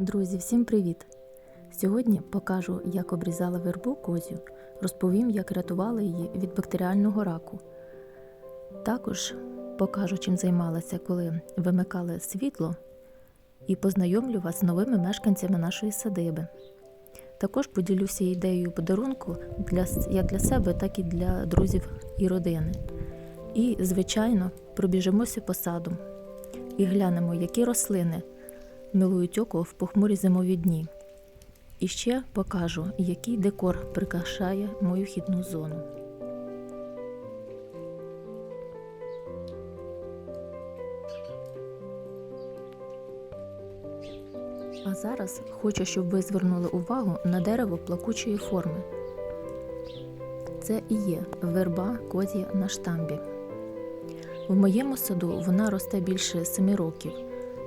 Друзі, всім привіт! Сьогодні покажу, як обрізала вербу козю, розповім, як рятувала її від бактеріального раку. Також покажу, чим займалася, коли вимикали світло, і познайомлю вас з новими мешканцями нашої садиби. Також поділюся ідеєю подарунку для, як для себе, так і для друзів і родини. І, звичайно, пробіжимося по саду і глянемо, які рослини милують око в похмурі зимові дні. І ще покажу, який декор прикрашає мою вхідну зону. А зараз хочу, щоб ви звернули увагу на дерево плакучої форми. Це і є верба козія на штамбі. В моєму саду вона росте більше семи років.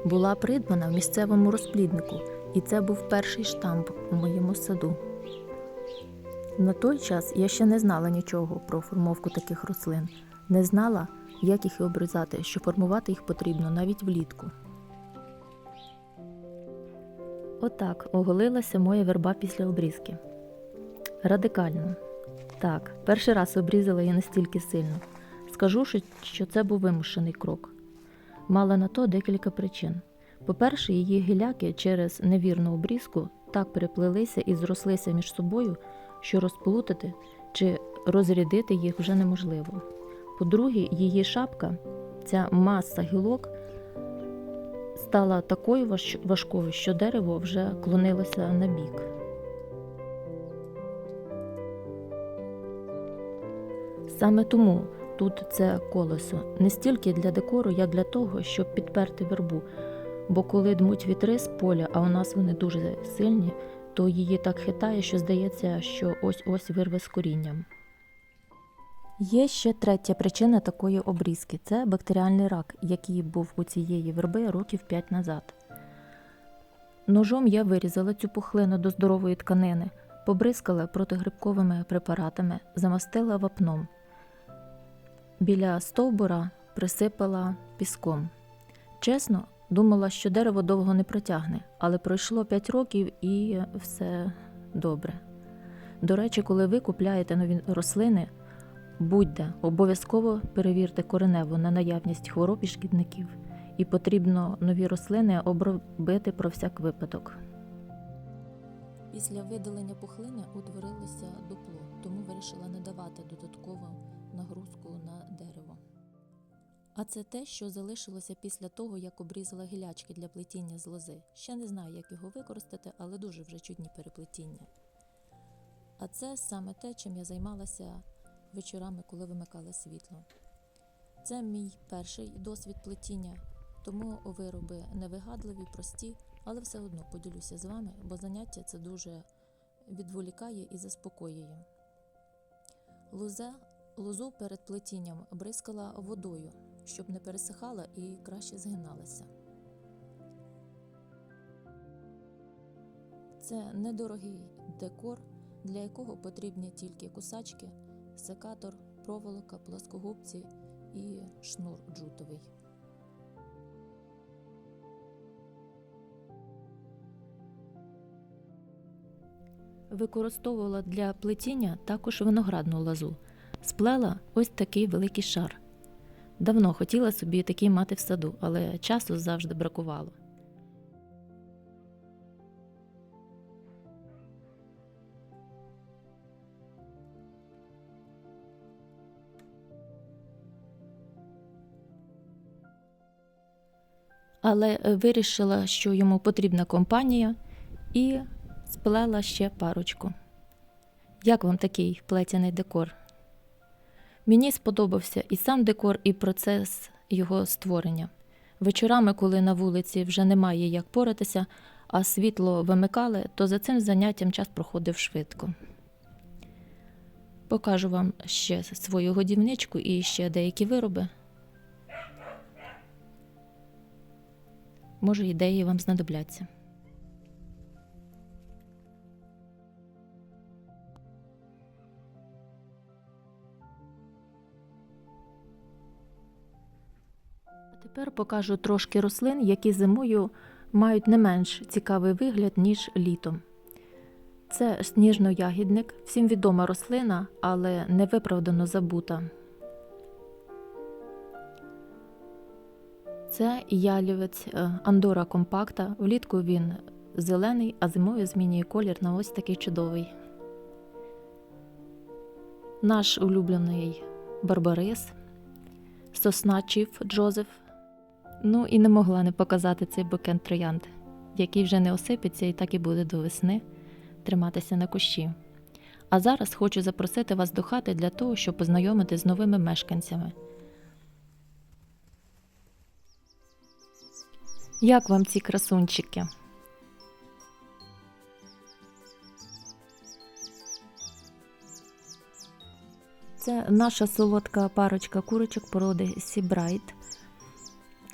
Була придбана в місцевому розпліднику, і це був перший штамп у моєму саду. На той час я ще не знала нічого про формовку таких рослин, не знала, як їх обрізати, що формувати їх потрібно навіть влітку. Отак оголилася моя верба після обрізки. Радикально. Так, перший раз обрізала я настільки сильно. Скажу, що- це був вимушений крок. Мала на то декілька причин. По-перше, її гіляки через невірну обрізку так переплелися і зрослися між собою, що розплутати чи розрядити їх вже неможливо. По-друге, її шапка, ця маса гілок, стала такою важкою, що дерево вже клонилося на бік. Саме тому тут це колесо не стільки для декору, як для того, щоб підперти вербу. Бо коли дмуть вітри з поля, а у нас вони дуже сильні, то її так хитає, що здається, що ось-ось вирве з корінням. Є ще третя причина такої обрізки це бактеріальний рак, який був у цієї верби років 5 назад. Ножом я вирізала цю пухлину до здорової тканини, побризкала протигрибковими препаратами, замастила вапном. Біля стовбура присипала піском. Чесно, думала, що дерево довго не протягне, але пройшло 5 років і все добре. До речі, коли ви купляєте нові рослини, будьте обов'язково перевірте кореневу на наявність хвороб і шкідників, і потрібно нові рослини обробити про всяк випадок. Після видалення пухлини утворилося дупло, тому вирішила не давати додаткову нагрузку на дерево. А це те, що залишилося після того, як обрізала гілячки для плетіння з лози. Ще не знаю, як його використати, але дуже вже чудні переплетіння. А це саме те, чим я займалася вечорами, коли вимикала світло. Це мій перший досвід плетіння, тому вироби невигадливі, прості, але все одно поділюся з вами, бо заняття це дуже відволікає і заспокоює. Лозе, лозу перед плетінням бризкала водою, щоб не пересихала і краще згиналася. Це недорогий декор, для якого потрібні тільки кусачки, секатор, проволока, плоскогубці і шнур джутовий. Використовувала для плетіння також виноградну лозу. Сплела ось такий великий шар. Давно хотіла собі такий мати в саду, але часу завжди бракувало. Але е, вирішила, що йому потрібна компанія, і сплела ще парочку. Як вам такий плетяний декор? Мені сподобався і сам декор, і процес його створення. Вечорами, коли на вулиці вже немає як поратися, а світло вимикали, то за цим заняттям час проходив швидко. Покажу вам ще свою годівничку і ще деякі вироби. Може, ідеї вам знадобляться. Тепер покажу трошки рослин, які зимою мають не менш цікавий вигляд, ніж літом. Це сніжно-ягідник, всім відома рослина, але невиправдано забута. Це ялівець е, Андора компакта. Влітку він зелений, а зимою змінює колір на ось такий чудовий. Наш улюблений барбарис, сосна Чіф Джозеф. Ну і не могла не показати цей букет троянд, який вже не осипеться і так і буде до весни триматися на кущі. А зараз хочу запросити вас до хати для того, щоб познайомити з новими мешканцями. Як вам ці красунчики? Це наша солодка парочка курочок породи Сібрайт.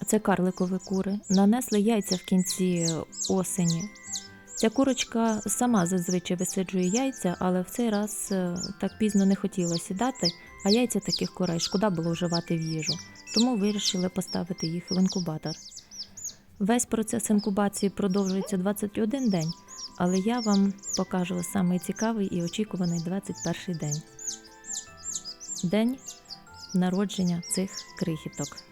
Це карликові кури. Нанесли яйця в кінці осені. Ця курочка сама зазвичай висиджує яйця, але в цей раз е, так пізно не хотіла сідати, а яйця таких курей шкода було вживати в їжу, тому вирішили поставити їх в інкубатор. Весь процес інкубації продовжується 21 день, але я вам покажу самий цікавий і очікуваний 21 день. День народження цих крихіток.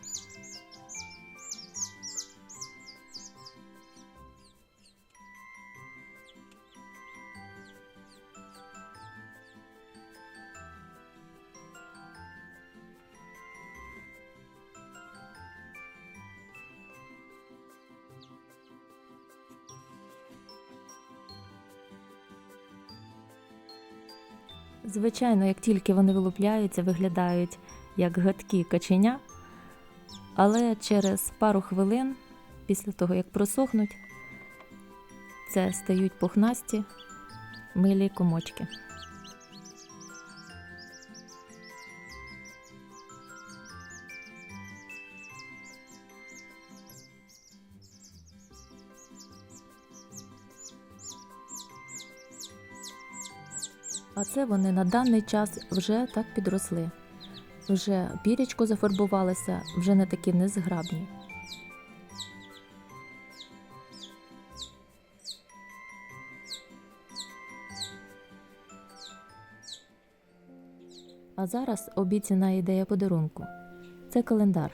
Звичайно, як тільки вони вилупляються, виглядають як гадкі каченя, але через пару хвилин, після того як просохнуть, це стають пухнасті милі комочки. А це вони на даний час вже так підросли. Вже пірічко зафарбувалося, вже не такі незграбні. А зараз обіцяна ідея подарунку. Це календар.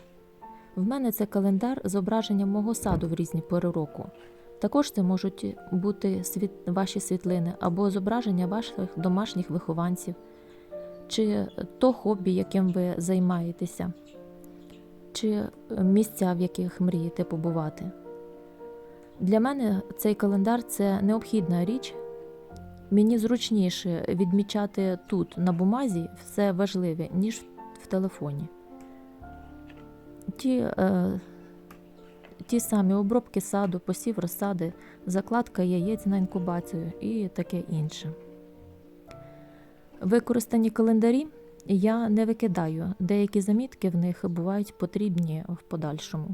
В мене це календар з зображенням мого саду в різні пори року. Також це можуть бути світ, ваші світлини або зображення ваших домашніх вихованців, чи то хобі, яким ви займаєтеся, чи місця, в яких мрієте побувати. Для мене цей календар це необхідна річ. Мені зручніше відмічати тут на бумазі все важливе, ніж в телефоні. Ті е, ті самі обробки саду, посів розсади, закладка яєць на інкубацію і таке інше. Використані календарі я не викидаю, деякі замітки в них бувають потрібні в подальшому.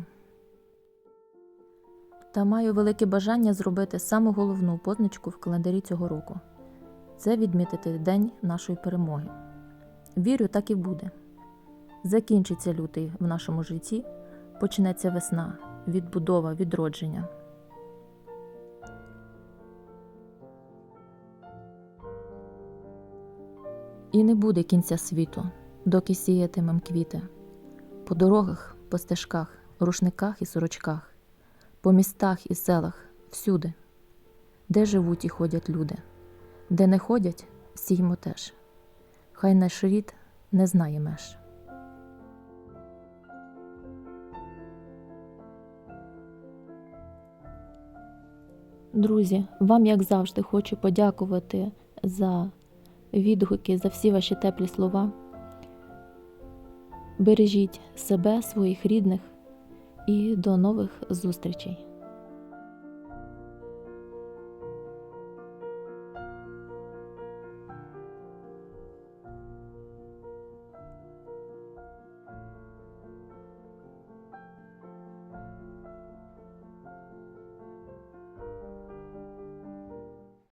Та маю велике бажання зробити саму головну позначку в календарі цього року це відмітити День нашої перемоги. Вірю, так і буде. Закінчиться лютий в нашому житті, почнеться весна, відбудова, відродження. І не буде кінця світу, доки сіятимем квіти. По дорогах, по стежках, рушниках і сорочках, по містах і селах, всюди, де живуть і ходять люди, де не ходять, сіймо теж. Хай наш рід не знає меж. Друзі, вам, як завжди, хочу подякувати за відгуки, за всі ваші теплі слова. Бережіть себе, своїх рідних і до нових зустрічей!